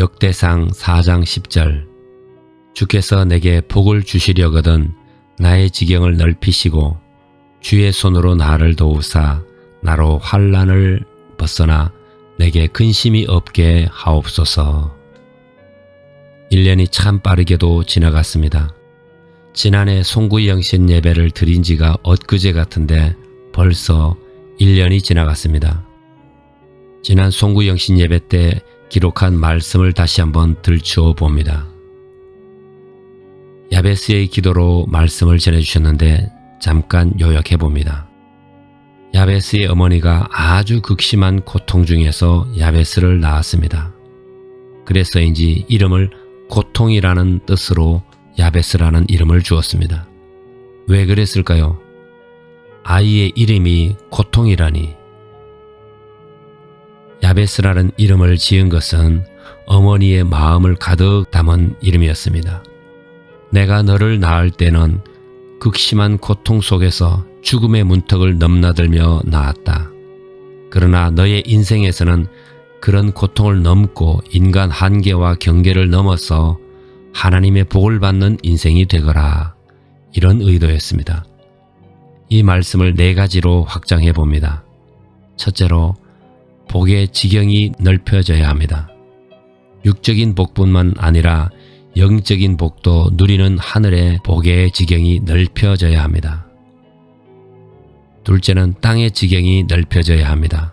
역대상 4장 10절 주께서 내게 복을 주시려거든 나의 지경을 넓히시고 주의 손으로 나를 도우사 나로 환란을 벗어나 내게 근심이 없게 하옵소서. 1년이 참 빠르게도 지나갔습니다. 지난해 송구영신 예배를 드린 지가 엊그제 같은데 벌써 1년이 지나갔습니다. 지난 송구영신 예배 때 기록한 말씀을 다시 한번 들추어 봅니다. 야베스의 기도로 말씀을 전해주셨는데 잠깐 요약해 봅니다. 야베스의 어머니가 아주 극심한 고통 중에서 야베스를 낳았습니다. 그래서인지 이름을 고통이라는 뜻으로 야베스라는 이름을 주었습니다. 왜 그랬을까요? 아이의 이름이 고통이라니. 야베스라는 이름을 지은 것은 어머니의 마음을 가득 담은 이름이었습니다. 내가 너를 낳을 때는 극심한 고통 속에서 죽음의 문턱을 넘나들며 나았다. 그러나 너의 인생에서는 그런 고통을 넘고 인간 한계와 경계를 넘어서 하나님의 복을 받는 인생이 되거라. 이런 의도였습니다. 이 말씀을 네 가지로 확장해 봅니다. 첫째로, 복의 지경이 넓혀져야 합니다. 육적인 복뿐만 아니라 영적인 복도 누리는 하늘의 복의 지경이 넓혀져야 합니다. 둘째는 땅의 지경이 넓혀져야 합니다.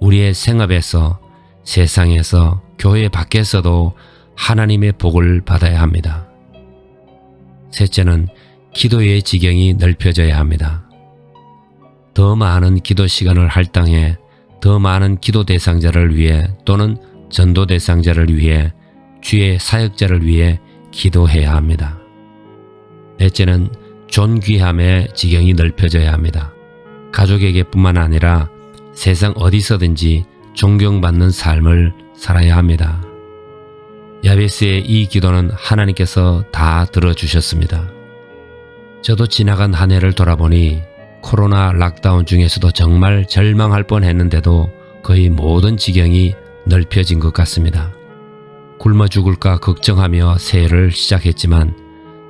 우리의 생업에서 세상에서 교회 밖에서도 하나님의 복을 받아야 합니다. 셋째는 기도의 지경이 넓혀져야 합니다. 더 많은 기도 시간을 할당해 더 많은 기도 대상자를 위해 또는 전도 대상자를 위해 주의 사역자를 위해 기도해야 합니다. 넷째는 존귀함의 지경이 넓혀져야 합니다. 가족에게뿐만 아니라 세상 어디서든지 존경받는 삶을 살아야 합니다. 야베스의 이 기도는 하나님께서 다 들어주셨습니다. 저도 지나간 한 해를 돌아보니 코로나 락다운 중에서도 정말 절망할 뻔 했는데도 거의 모든 지경이 넓혀진 것 같습니다. 굶어 죽을까 걱정하며 새해를 시작했지만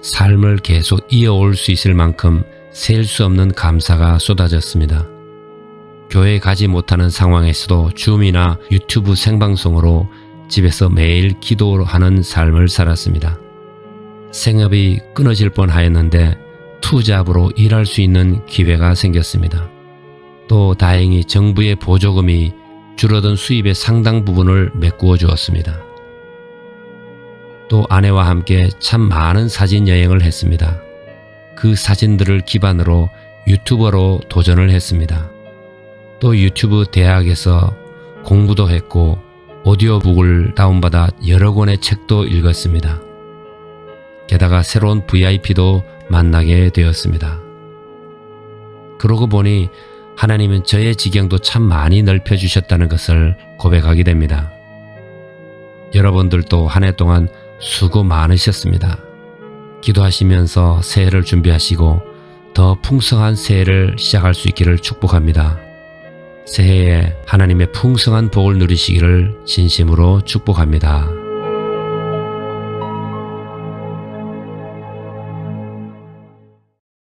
삶을 계속 이어올 수 있을 만큼 셀 수 없는 감사가 쏟아졌습니다. 교회 가지 못하는 상황에서도 줌이나 유튜브 생방송으로 집에서 매일 기도하는 삶을 살았습니다. 생업이 끊어질 뻔 하였는데 투잡으로 일할 수 있는 기회가 생겼습니다. 또 다행히 정부의 보조금이 줄어든 수입의 상당 부분을 메꾸어 주었습니다. 또 아내와 함께 참 많은 사진 여행을 했습니다. 그 사진들을 기반으로 유튜버로 도전을 했습니다. 또 유튜브 대학에서 공부도 했고 오디오북을 다운받아 여러 권의 책도 읽었습니다. 게다가 새로운 VIP도 만나게 되었습니다. 그러고 보니 하나님은 저의 지경도 참 많이 넓혀주셨다는 것을 고백하게 됩니다. 여러분들도 한 해 동안 수고 많으셨습니다. 기도하시면서 새해를 준비하시고 더 풍성한 새해를 시작할 수 있기를 축복합니다. 새해에 하나님의 풍성한 복을 누리시기를 진심으로 축복합니다.